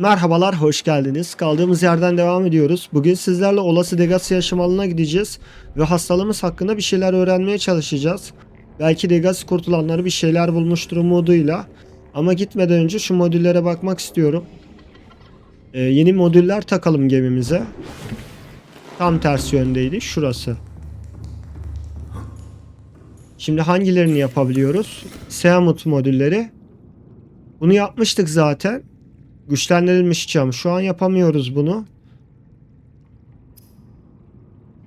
Merhabalar, hoş geldiniz. Kaldığımız yerden devam ediyoruz. Bugün sizlerle olası Degasi yaşam alanına gideceğiz ve hastalığımız hakkında bir şeyler öğrenmeye çalışacağız. Belki Degasi kurtulanları bir şeyler bulmuştur umuduyla. Ama gitmeden önce şu modüllere bakmak istiyorum. Ee, yeni modüller takalım gemimize. Tam ters yöndeydi. Şurası. Şimdi hangilerini yapabiliyoruz? Seamut modülleri. Bunu yapmıştık zaten. Güçlendirilmiş cam. Şu an yapamıyoruz bunu.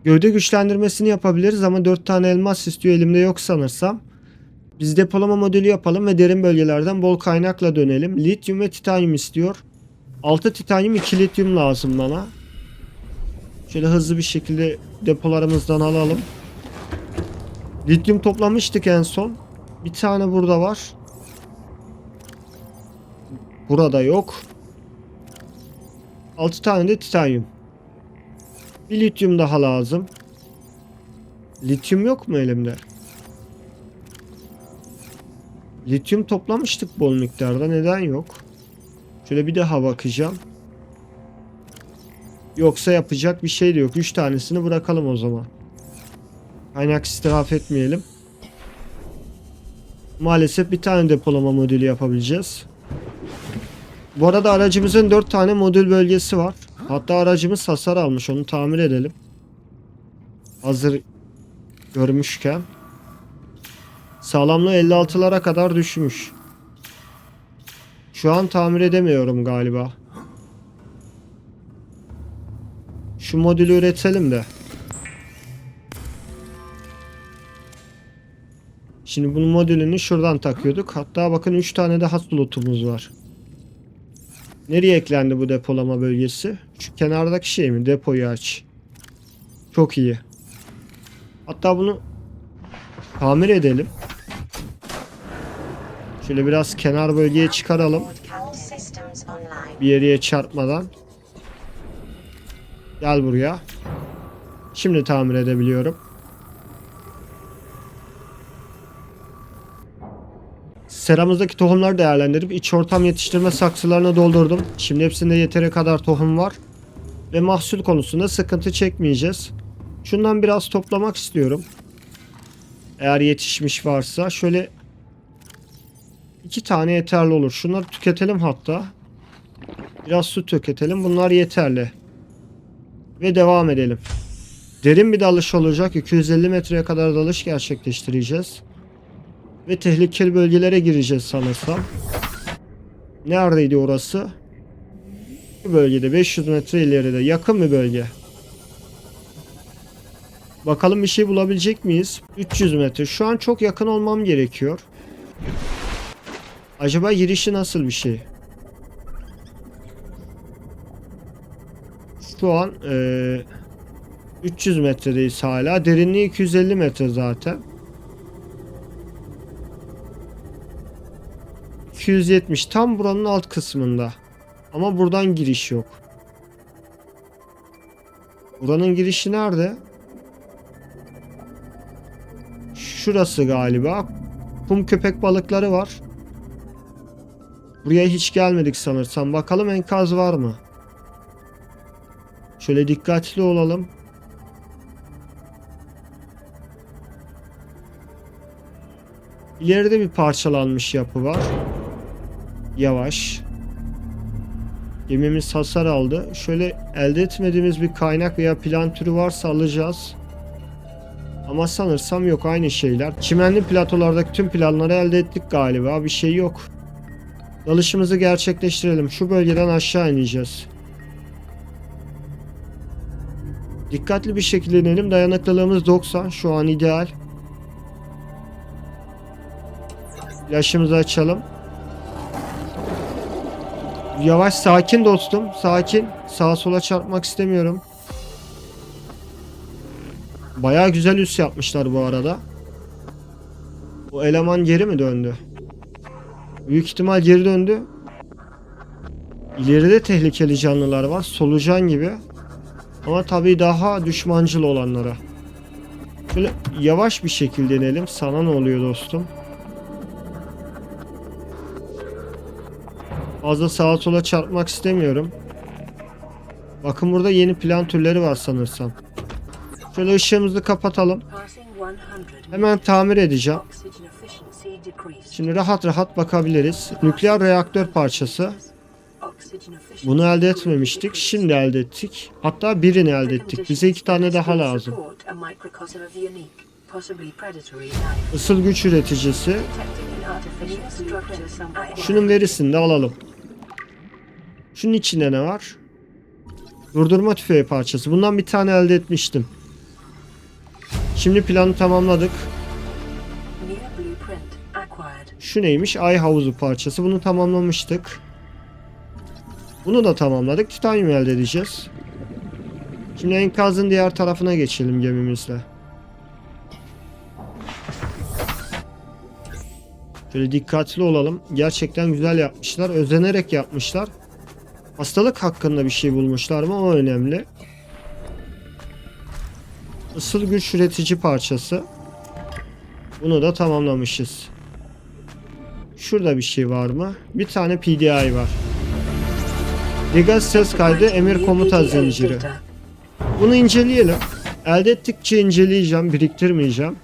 Gövde güçlendirmesini yapabiliriz ama 4 tane elmas istiyor. Elimde yok sanırsam. Biz depolama modülü yapalım ve derin bölgelerden bol kaynakla dönelim. Lityum ve titanyum istiyor. 6 titanyum 2 lityum lazım bana. Şöyle hızlı bir şekilde depolarımızdan alalım. Lityum toplamıştık en son. Bir tane burada var. Burada yok. 6 tane de titanyum. Bir lityum daha lazım. Lityum yok mu elimde? Lityum toplamıştık bol miktarda. Neden yok? Şöyle bir daha bakacağım. Yoksa yapacak bir şey de yok. 3 tanesini bırakalım o zaman. Kaynak israf etmeyelim. Maalesef bir tane depolama modülü yapabileceğiz. Bu arada aracımızın 4 tane modül bölgesi var. Hatta aracımız hasar almış. Onu tamir edelim. Hazır görmüşken. Sağlamlığı 56'lara kadar düşmüş. Şu an tamir edemiyorum galiba. Şu modülü üretelim de. Şimdi bunun modülünü şuradan takıyorduk. Hatta bakın 3 tane daha slotumuz var. Nereye eklendi bu depolama bölgesi? Şu kenardaki şey mi? Depoyu aç. Çok iyi. Hatta bunu tamir edelim. Şöyle biraz kenar bölgeye çıkaralım. Bir yere çarpmadan. Gel buraya. Şimdi tamir edebiliyorum. Seramızdaki tohumları değerlendirip iç ortam yetiştirme saksılarına doldurdum. Şimdi hepsinde yeteri kadar tohum var. Ve mahsul konusunda sıkıntı çekmeyeceğiz. Şundan biraz toplamak istiyorum. Eğer yetişmiş varsa şöyle iki tane yeterli olur. Şunları tüketelim hatta. Biraz su tüketelim. Bunlar yeterli. Ve devam edelim. Derin bir dalış olacak. 250 metreye kadar dalış gerçekleştireceğiz. Ve tehlikeli bölgelere gireceğiz sanırsam. Neredeydi orası? Bu bölgede 500 metre ileride. Yakın bir bölge. Bakalım bir şey bulabilecek miyiz? 300 metre. Şu an çok yakın olmam gerekiyor. Acaba girişi nasıl bir şey? Şu an eee 300 metredeyiz hala. Derinliği 250 metre zaten. 270 tam buranın alt kısmında. Ama buradan giriş yok. Buranın girişi nerede? Şurası galiba. Kum köpek balıkları var. Buraya hiç gelmedik sanırsam. Bakalım enkaz var mı? Şöyle dikkatli olalım. İleride bir parçalanmış yapı var. Yavaş. Gemimiz hasar aldı. Şöyle elde etmediğimiz bir kaynak veya plan türü varsa alacağız. Ama sanırsam yok aynı şeyler. Çimenli platolardaki tüm planları elde ettik galiba. Bir şey yok. Dalışımızı gerçekleştirelim. Şu bölgeden aşağı ineceğiz. Dikkatli bir şekilde inelim. Dayanıklılığımız 90. Şu an ideal. Yaşımızı açalım. Yavaş sakin dostum. Sakin. Sağa sola çarpmak istemiyorum. Baya güzel üs yapmışlar bu arada. Bu eleman geri mi döndü? Büyük ihtimal geri döndü. İleride tehlikeli canlılar var. Solucan gibi. Ama tabii daha düşmancıl olanlara. Şöyle yavaş bir şekilde inelim. Sana ne oluyor dostum? Fazla sağa sola çarpmak istemiyorum. Bakın burada yeni plan türleri var sanırsam. Şöyle ışığımızı kapatalım. Passing 100. Hemen tamir edeceğim. Şimdi rahat rahat bakabiliriz. Nükleer reaktör parçası. Bunu elde etmemiştik. Şimdi elde ettik. Hatta birini elde ettik. Bize iki tane daha lazım. Isıl güç üreticisi. Şunun verisini de alalım. Şunun içinde ne var? Durdurma tüfeği parçası. Bundan bir tane elde etmiştim. Şimdi planı tamamladık. Şu neymiş? Ay havuzu parçası. Bunu tamamlamıştık. Bunu da tamamladık. Titanyum elde edeceğiz. Şimdi enkazın diğer tarafına geçelim gemimizle. Şöyle dikkatli olalım. Gerçekten güzel yapmışlar. Özenerek yapmışlar. Hastalık hakkında bir şey bulmuşlar mı? O önemli. Isıl güç üretici parçası. Bunu da tamamlamışız. Şurada bir şey var mı? Bir tane PDI var. Ligaz ses kaydı emir komuta zinciri. Bunu inceleyelim. Elde ettikçe inceleyeceğim, biriktirmeyeceğim.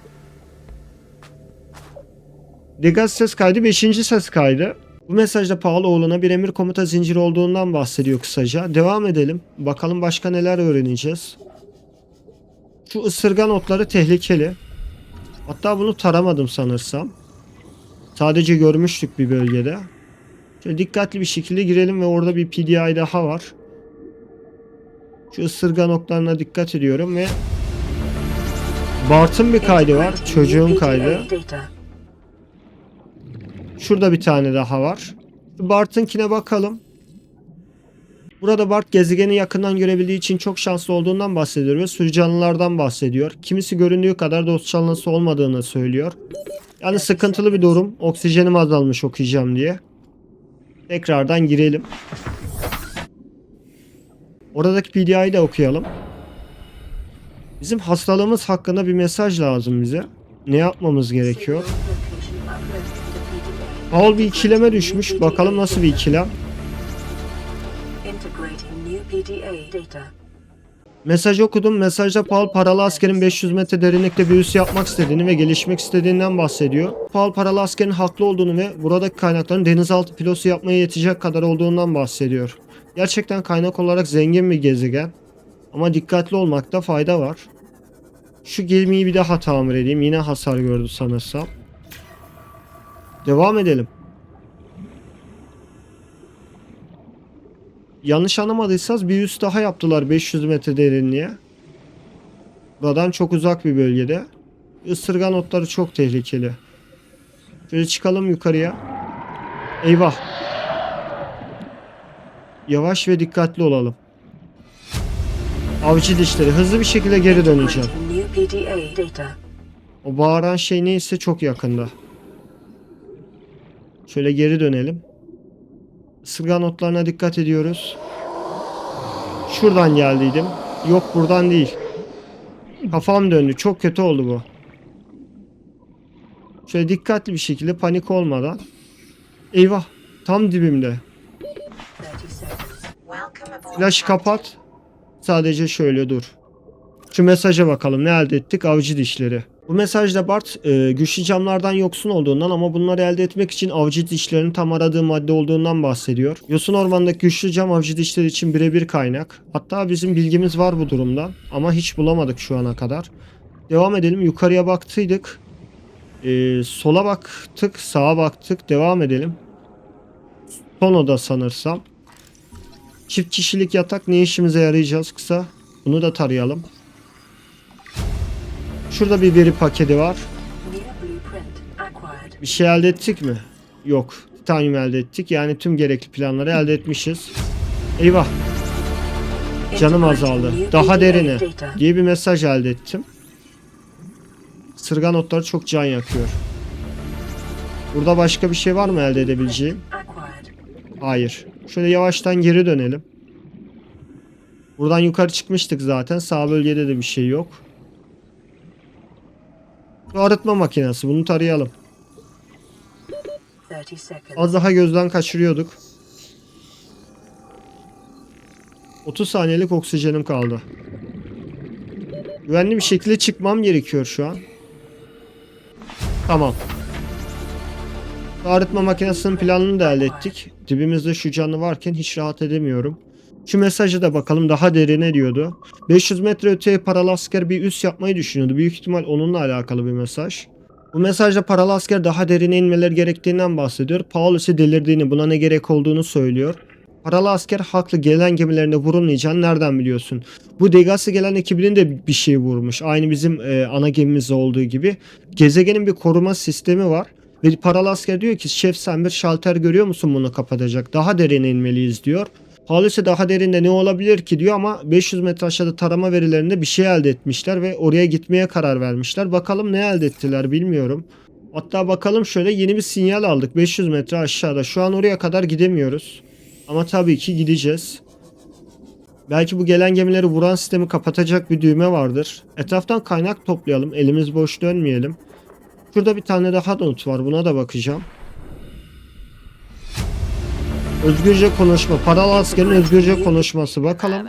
Ligaz ses kaydı 5. ses kaydı. Bu mesajda Paoloğlu'na bir emir komuta zinciri olduğundan bahsediyor kısaca. Devam edelim. Bakalım başka neler öğreneceğiz. Şu ısırgan otları tehlikeli. Hatta bunu taramadım sanırsam. Sadece görmüştük bir bölgede. Şöyle dikkatli bir şekilde girelim ve orada bir PDI daha var. Şu ısırgan oklarına dikkat ediyorum ve Bart'ın bir kaydı var. Çocuğun kaydı. Şurada bir tane daha var. Bart'ınkine bakalım. Burada Bart gezegeni yakından görebildiği için çok şanslı olduğundan bahsediyor ve sürü canlılardan bahsediyor. Kimisi göründüğü kadar dost canlısı olmadığını söylüyor. Yani sıkıntılı bir durum. Oksijenim azalmış okuyacağım diye. Tekrardan girelim. Oradaki PDI'yi de okuyalım. Bizim hastalığımız hakkında bir mesaj lazım bize. Ne yapmamız gerekiyor? Paul bir ikileme düşmüş. Bakalım nasıl bir ikilem. Mesaj okudum. Mesajda Paul paralı askerin 500 metre derinlikte bir üs yapmak istediğini ve gelişmek istediğinden bahsediyor. Paul paralı askerin haklı olduğunu ve buradaki kaynakların denizaltı pilosu yapmaya yetecek kadar olduğundan bahsediyor. Gerçekten kaynak olarak zengin bir gezegen. Ama dikkatli olmakta fayda var. Şu gemiyi bir daha tamir edeyim. Yine hasar gördü sanırsam. Devam edelim. Yanlış anlamadıysanız bir üst daha yaptılar 500 metre derinliğe. Buradan çok uzak bir bölgede. Isırgan otları çok tehlikeli. Şöyle çıkalım yukarıya. Eyvah. Yavaş ve dikkatli olalım. Avcı dişleri. Hızlı bir şekilde geri döneceğim. O bağıran şey neyse çok yakında. Şöyle geri dönelim. Isırgan otlarına dikkat ediyoruz. Şuradan geldiydim. Yok buradan değil. Kafam döndü. Çok kötü oldu bu. Şöyle dikkatli bir şekilde panik olmadan. Eyvah. Tam dibimde. 30 seconds. Welcome aboard. Flaşı kapat. Sadece şöyle dur. Şu mesaja bakalım ne elde ettik? Avcı dişleri. Bu mesajda Bart e, güçlü camlardan yoksun olduğundan ama bunları elde etmek için avcı dişlerinin tam aradığı madde olduğundan bahsediyor. Yosun ormanındaki güçlü cam avcı dişleri için birebir kaynak. Hatta bizim bilgimiz var bu durumdan ama hiç bulamadık şu ana kadar. Devam edelim. Yukarıya baktıydık. E, sola baktık, sağa baktık. Devam edelim. Son oda sanırsam. Çift kişilik yatak ne işimize yarayacağız kısa? Bunu da tarayalım. Şurada bir veri paketi var. Bir şey elde ettik mi? Yok. Titanium elde ettik. Yani tüm gerekli planları elde etmişiz. Eyvah. Canım azaldı. Daha derine diye bir mesaj elde ettim. Sırgan otları çok can yakıyor. Burada başka bir şey var mı elde edebileceğim? Hayır. Şöyle yavaştan geri dönelim. Buradan yukarı çıkmıştık zaten. Sağ bölgede de bir şey yok. Arıtma makinesi. Bunu tarayalım. Az daha gözden kaçırıyorduk. 30 saniyelik oksijenim kaldı. Güvenli bir şekilde çıkmam gerekiyor şu an. Tamam. Arıtma makinesinin planını da elde ettik. Dibimizde şu canlı varken hiç rahat edemiyorum. Şu mesajı da bakalım daha derine diyordu. 500 metre öteye paralı asker bir üs yapmayı düşünüyordu. Büyük ihtimal onunla alakalı bir mesaj. Bu mesajda paralı asker daha derine inmeleri gerektiğinden bahsediyor. Paulus'u delirdiğini, buna ne gerek olduğunu söylüyor. Paralı asker haklı gelen gemilerine vurulmayacağını nereden biliyorsun? Bu Degas'a gelen ekibinin de bir şey vurmuş. Aynı bizim e, ana gemimizde olduğu gibi. Gezegenin bir koruma sistemi var. Ve paralı asker diyor ki şef sen bir şalter görüyor musun bunu kapatacak? Daha derine inmeliyiz diyor. Paulus daha derinde ne olabilir ki diyor ama 500 metre aşağıda tarama verilerinde bir şey elde etmişler ve oraya gitmeye karar vermişler. Bakalım ne elde ettiler bilmiyorum. Hatta bakalım şöyle yeni bir sinyal aldık 500 metre aşağıda. Şu an oraya kadar gidemiyoruz. Ama tabii ki gideceğiz. Belki bu gelen gemileri vuran sistemi kapatacak bir düğme vardır. Etraftan kaynak toplayalım. Elimiz boş dönmeyelim. Şurada bir tane daha not var. Buna da bakacağım. Özgürce konuşma. Paralı askerin özgürce konuşması. Bakalım.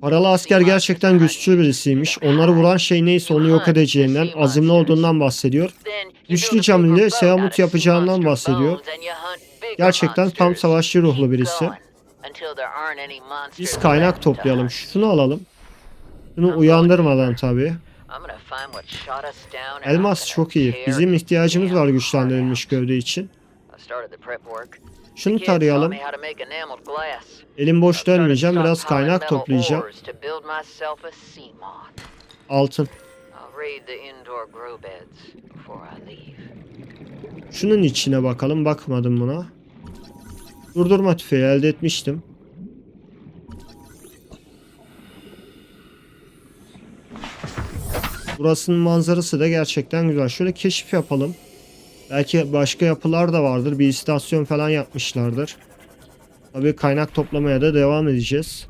Paralı asker gerçekten güçlü birisiymiş. Onları vuran şey neyse onu yok edeceğinden, azimli olduğundan bahsediyor. Güçlü Camille Seamut yapacağından bahsediyor. Gerçekten tam savaşçı ruhlu birisi. Biz kaynak toplayalım. Şunu alalım. Şunu uyandırmadan tabii. Elmas çok iyi. Bizim ihtiyacımız var güçlendirilmiş gövde için. Şunu tarayalım. Elim boş dönmeyeceğim. Biraz kaynak toplayacağım. Altın. Şunun içine bakalım. Bakmadım buna. Durdurma tüfeği elde etmiştim. Burasının manzarası da gerçekten güzel. Şöyle keşif yapalım. Belki başka yapılar da vardır. Bir istasyon falan yapmışlardır. Tabii kaynak toplamaya da devam edeceğiz.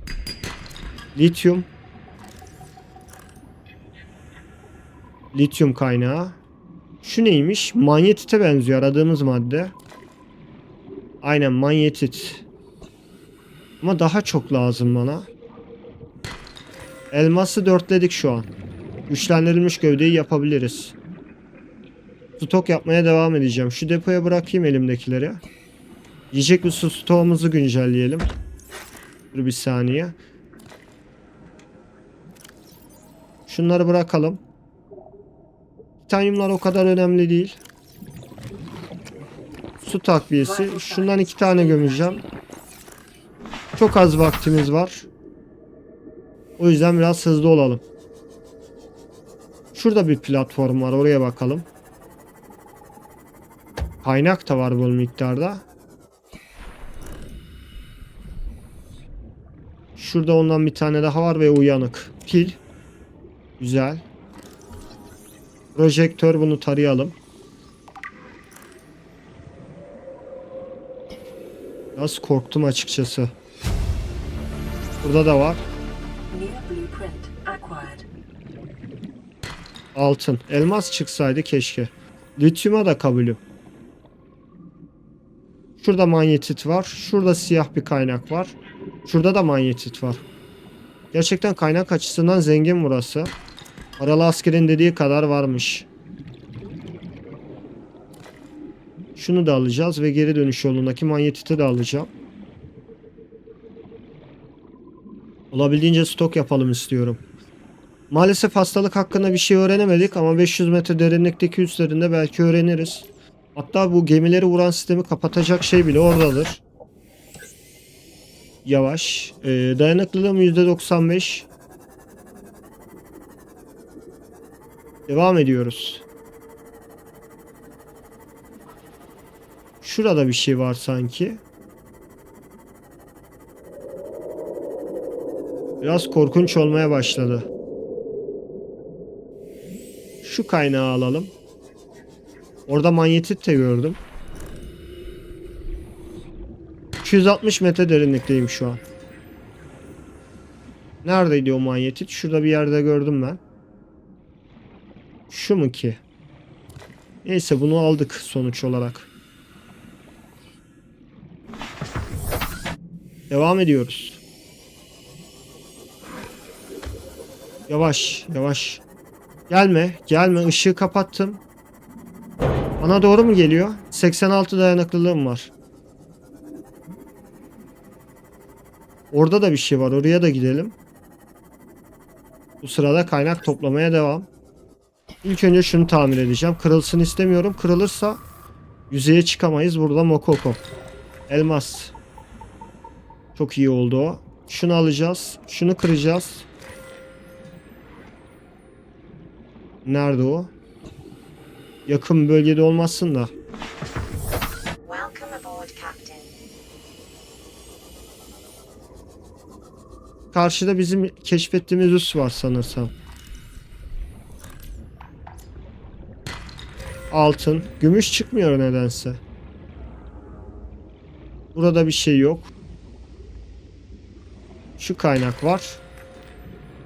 Lityum. Lityum kaynağı. Şu neymiş? Manyetite benziyor aradığımız madde. Aynen manyetit. Ama daha çok lazım bana. Elması dörtledik şu an. Güçlendirilmiş gövdeyi yapabiliriz. Stok yapmaya devam edeceğim. Şu depoya bırakayım elimdekileri. Yiyecek ve su stoğumuzu güncelleyelim. Dur bir saniye. Şunları bırakalım. Titanyumlar o kadar önemli değil. Su takviyesi. Şundan iki tane gömeceğim. Çok az vaktimiz var. O yüzden biraz hızlı olalım. Şurada bir platform var. Oraya bakalım. Kaynak da var bol miktarda. Şurada ondan bir tane daha var ve uyanık. Pil. Güzel. Projektör bunu tarayalım. Biraz korktum açıkçası. Burada da var. Altın. Elmas çıksaydı keşke. Lityuma da kabulüm. Şurada manyetit var. Şurada siyah bir kaynak var. Şurada da manyetit var. Gerçekten kaynak açısından zengin burası. Paralı askerin dediği kadar varmış. Şunu da alacağız ve geri dönüş yolundaki manyetiti de alacağım. Olabildiğince stok yapalım istiyorum. Maalesef hastalık hakkında bir şey öğrenemedik ama 500 metre derinlikteki üslerinde belki öğreniriz. Hatta bu gemileri vuran sistemi kapatacak şey bile oradadır. Yavaş. Ee, dayanıklılığım %95. Devam ediyoruz. Şurada bir şey var sanki. Biraz korkunç olmaya başladı. Şu kaynağı alalım. Orada manyetit de gördüm. 260 metre derinlikteyim şu an. Neredeydi o manyetit? Şurada bir yerde gördüm ben. Şu mu ki? Neyse bunu aldık sonuç olarak. Devam ediyoruz. Yavaş yavaş. Gelme gelme ışığı kapattım. Bana doğru mu geliyor? 86 dayanıklılığım var. Orada da bir şey var. Oraya da gidelim. Bu sırada kaynak toplamaya devam. İlk önce şunu tamir edeceğim. Kırılsın istemiyorum. Kırılırsa yüzeye çıkamayız. Burada Mokoko. Elmas. Çok iyi oldu o. Şunu alacağız. Şunu kıracağız. Nerede o? Yakın bölgede olmasın da. Karşıda bizim keşfettiğimiz üs var sanırsam. Altın. Gümüş çıkmıyor nedense. Burada bir şey yok. Şu kaynak var.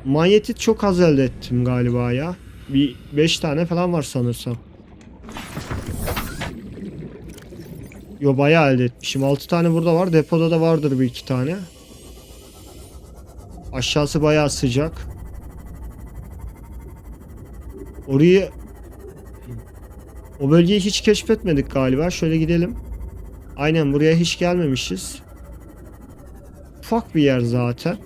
Manyetit çok az elde ettim galiba ya. Bir 5 tane falan var sanırsam. Yo bayağı elde etmişim. 6 tane burada var. Depoda da vardır bir iki tane. Aşağısı bayağı sıcak. Orayı o bölgeyi hiç keşfetmedik galiba. Şöyle gidelim. Aynen buraya hiç gelmemişiz. Ufak bir yer zaten.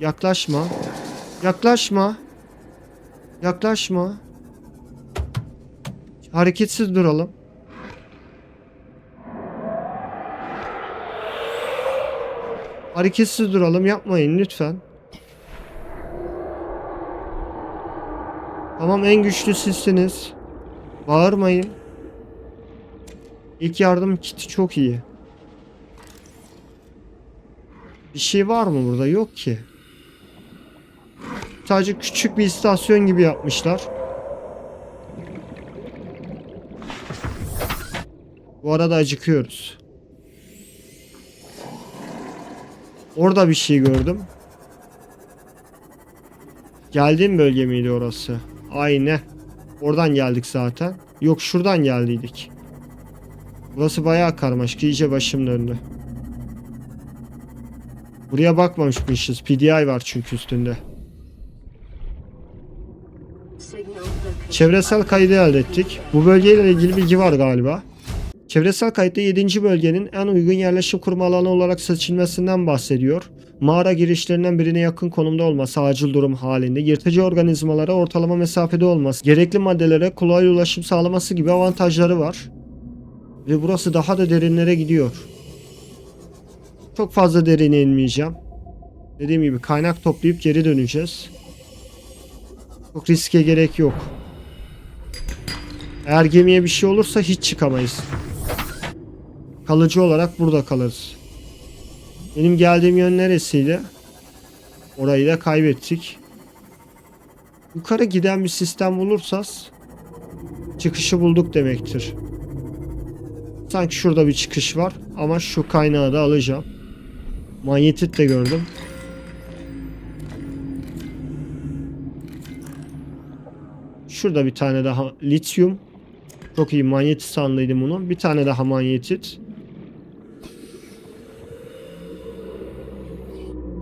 Yaklaşma. Yaklaşma. Yaklaşma. Hareketsiz duralım. Hareketsiz duralım yapmayın lütfen. Tamam en güçlü sizsiniz. Bağırmayın. İlk yardım kiti çok iyi. Bir şey var mı burada? Yok ki. Sadece küçük bir istasyon gibi yapmışlar. Bu arada acıkıyoruz. Orada bir şey gördüm. Geldiğim bölge miydi orası? Aynen. Oradan geldik zaten. Yok şuradan geldiydik. Burası bayağı karmaşık. İyice başım döndü. Buraya bakmamışmışız. PDI var çünkü üstünde. Çevresel kaydı elde ettik. Bu bölgeyle ilgili bilgi var galiba. Çevresel kayıtta 7. bölgenin en uygun yerleşim kurma alanı olarak seçilmesinden bahsediyor. Mağara girişlerinden birine yakın konumda olması acil durum halinde, yırtıcı organizmalara ortalama mesafede olması, gerekli maddelere kolay ulaşım sağlaması gibi avantajları var. Ve burası daha da derinlere gidiyor. Çok fazla derine inmeyeceğim. Dediğim gibi kaynak toplayıp geri döneceğiz. Çok riske gerek yok. Eğer gemiye bir şey olursa hiç çıkamayız. Kalıcı olarak burada kalırız. Benim geldiğim yön neresiydi? Orayı da kaybettik. Yukarı giden bir sistem bulursak çıkışı bulduk demektir. Sanki şurada bir çıkış var ama şu kaynağı da alacağım. Manyetit de gördüm. Şurada bir tane daha lityum. Çok iyi manyetit sandıydım bunu. Bir tane daha manyetit.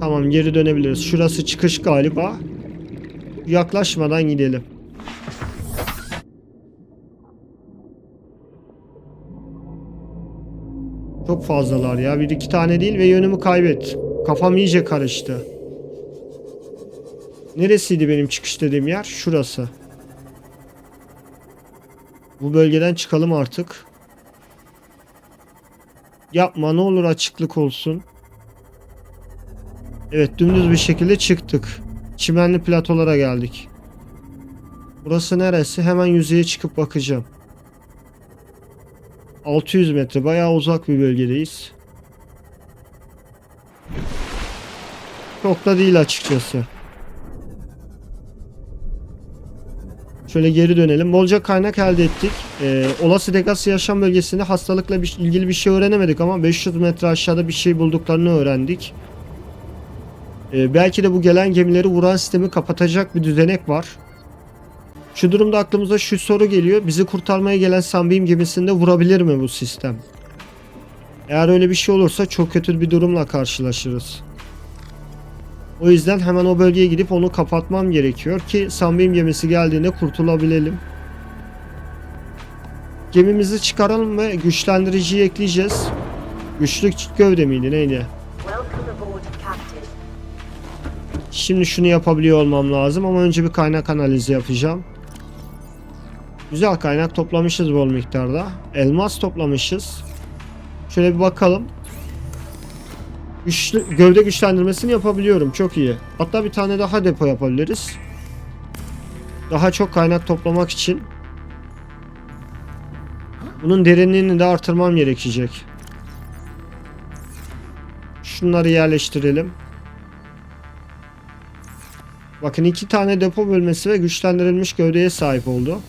Tamam geri dönebiliriz. Şurası çıkış galiba. Yaklaşmadan gidelim. Çok fazlalar ya. Bir iki tane değil ve yönümü kaybettim. Kafam iyice karıştı. Neresiydi benim çıkış dediğim yer? Şurası. Bu bölgeden çıkalım artık. Yapma ne olur açıklık olsun. Evet dümdüz bir şekilde çıktık. Çimenli platolara geldik. Burası neresi? Hemen yüzeye çıkıp bakacağım. 600 metre bayağı uzak bir bölgedeyiz. Çok da değil açıkçası. Şöyle geri dönelim. Bolca kaynak elde ettik. Ee, olası Degasya yaşam bölgesinde hastalıkla bir, ilgili bir şey öğrenemedik ama 500 metre aşağıda bir şey bulduklarını öğrendik. Ee, belki de bu gelen gemileri vuran sistemi kapatacak bir düzenek var. Şu durumda aklımıza şu soru geliyor. Bizi kurtarmaya gelen Sunbeam gemisinde vurabilir mi bu sistem? Eğer öyle bir şey olursa çok kötü bir durumla karşılaşırız. O yüzden hemen o bölgeye gidip onu kapatmam gerekiyor ki Sunbeam gemisi geldiğinde kurtulabilelim. Gemimizi çıkaralım ve güçlendiriciyi ekleyeceğiz. Güçlü gövde miydi neydi? Şimdi şunu yapabiliyor olmam lazım ama önce bir kaynak analizi yapacağım. Güzel kaynak toplamışız bol miktarda. Elmas toplamışız. Şöyle bir bakalım. Güçlü, gövde güçlendirmesini yapabiliyorum. Çok iyi. Hatta bir tane daha depo yapabiliriz. Daha çok kaynak toplamak için. Bunun derinliğini de artırmam gerekecek. Şunları yerleştirelim. Bakın iki tane depo bölmesi ve güçlendirilmiş gövdeye sahip oldu.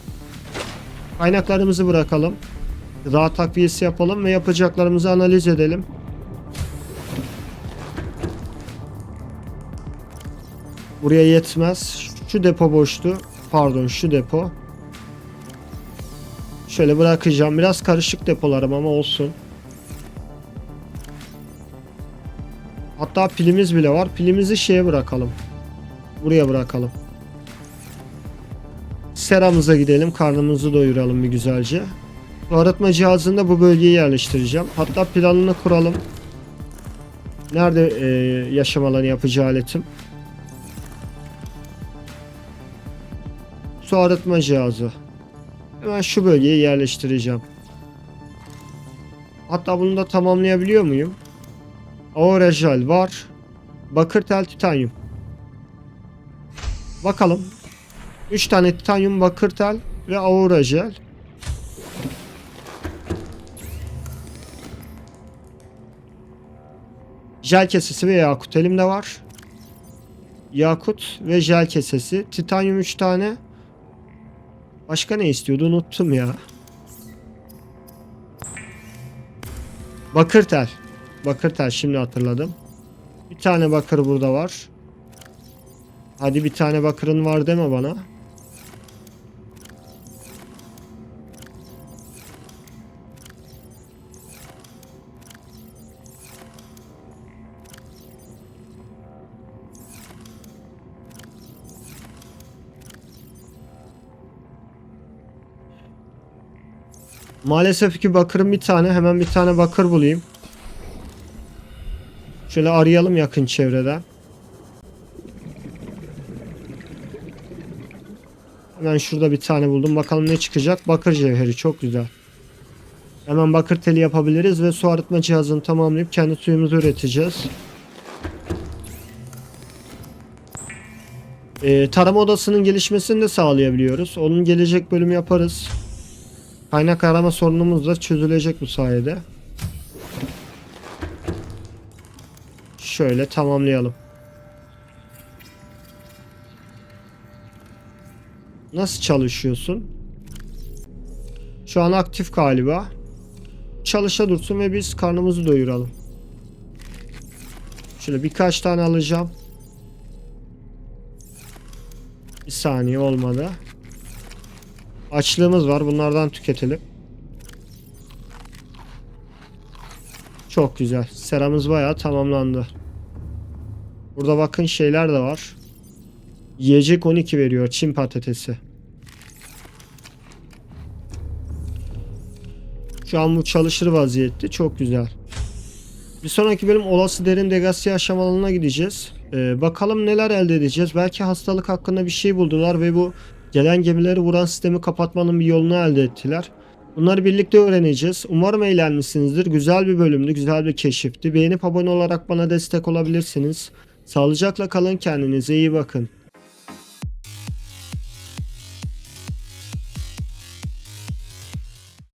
Kaynaklarımızı bırakalım. Gıda takviyesi yapalım ve yapacaklarımızı analiz edelim. Buraya yetmez. Şu depo boştu. Pardon şu depo. Şöyle bırakacağım. Biraz karışık depolarım ama olsun. Hatta pilimiz bile var. Pilimizi şeye bırakalım. Buraya bırakalım. Seramıza gidelim. Karnımızı doyuralım bir güzelce. Su arıtma cihazında bu bölgeyi yerleştireceğim. Hatta planını kuralım. Nerede e, yaşam alanı yapıcı aletim? Su arıtma cihazı. Hemen şu bölgeye yerleştireceğim. Hatta bunu da tamamlayabiliyor muyum? Aurajal var. Bakır tel titanyum. Bakalım. 3 tane titanyum bakır tel ve aura jel. Jel kesesi ve yakut elimde var. Yakut ve jel kesesi. Titanyum 3 tane. Başka ne istiyordu unuttum ya. Bakır tel. Bakır tel şimdi hatırladım. Bir tane bakır burada var. Hadi bir tane bakırın var deme bana. Maalesef ki bakırın bir tane. Hemen bir tane bakır bulayım. Şöyle arayalım yakın çevreden. Hemen şurada bir tane buldum. Bakalım ne çıkacak. Bakır cevheri çok güzel. Hemen bakır teli yapabiliriz ve su arıtma cihazını tamamlayıp kendi suyumuzu üreteceğiz. Ee, tarama odasının gelişmesini de sağlayabiliyoruz. Onun gelecek bölümü yaparız. Kaynak arama sorunumuz da çözülecek bu sayede. Şöyle tamamlayalım. Nasıl çalışıyorsun? Şu an aktif galiba. Çalışa dursun ve biz karnımızı doyuralım. Şöyle birkaç tane alacağım. Bir saniye olmadı. Açlığımız var. Bunlardan tüketelim. Çok güzel. Seramız bayağı tamamlandı. Burada bakın şeyler de var. Yiyecek 12 veriyor. Çin patatesi. Şu an bu çalışır vaziyette. Çok güzel. Bir sonraki bölüm olası derin degasi yaşam alanına gideceğiz. Ee, bakalım neler elde edeceğiz. Belki hastalık hakkında bir şey buldular ve bu gelen gemileri vuran sistemi kapatmanın bir yolunu elde ettiler. Bunları birlikte öğreneceğiz. Umarım eğlenmişsinizdir. Güzel bir bölümdü, güzel bir keşifti. Beğenip abone olarak bana destek olabilirsiniz. Sağlıcakla kalın, kendinize iyi bakın.